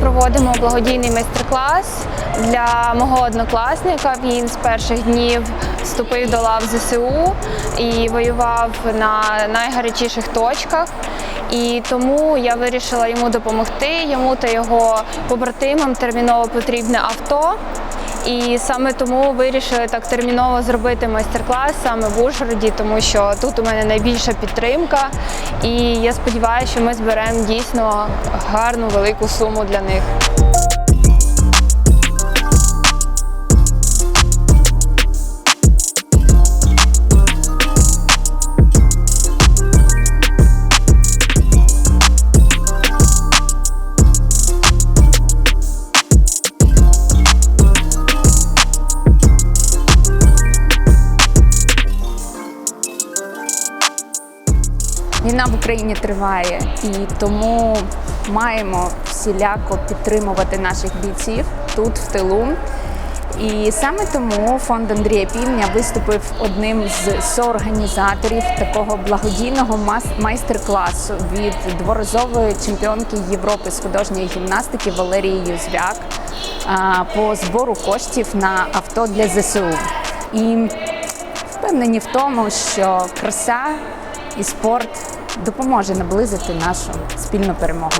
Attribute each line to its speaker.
Speaker 1: Проводимо благодійний майстер-клас для мого однокласника. Він з перших днів вступив до лав ЗСУ і воював на найгарячіших точках. І тому я вирішила йому допомогти. Йому та його побратимам терміново потрібне авто. І саме тому вирішили так терміново зробити майстер-клас саме в Ужгороді, тому що тут у мене найбільша підтримка. І я сподіваюся, що ми зберемо дійсно гарну велику суму для них.
Speaker 2: Війна в Україні триває, і тому маємо всіляко підтримувати наших бійців тут, в тилу. І саме тому фонд Андрія Півня виступив одним з соорганізаторів такого благодійного майстер-класу від дворазової чемпіонки Європи з художньої гімнастики Валерії Юзвяк по збору коштів на авто для ЗСУ. І впевнені в тому, що краса і спорт допоможе наблизити нашу спільну перемогу.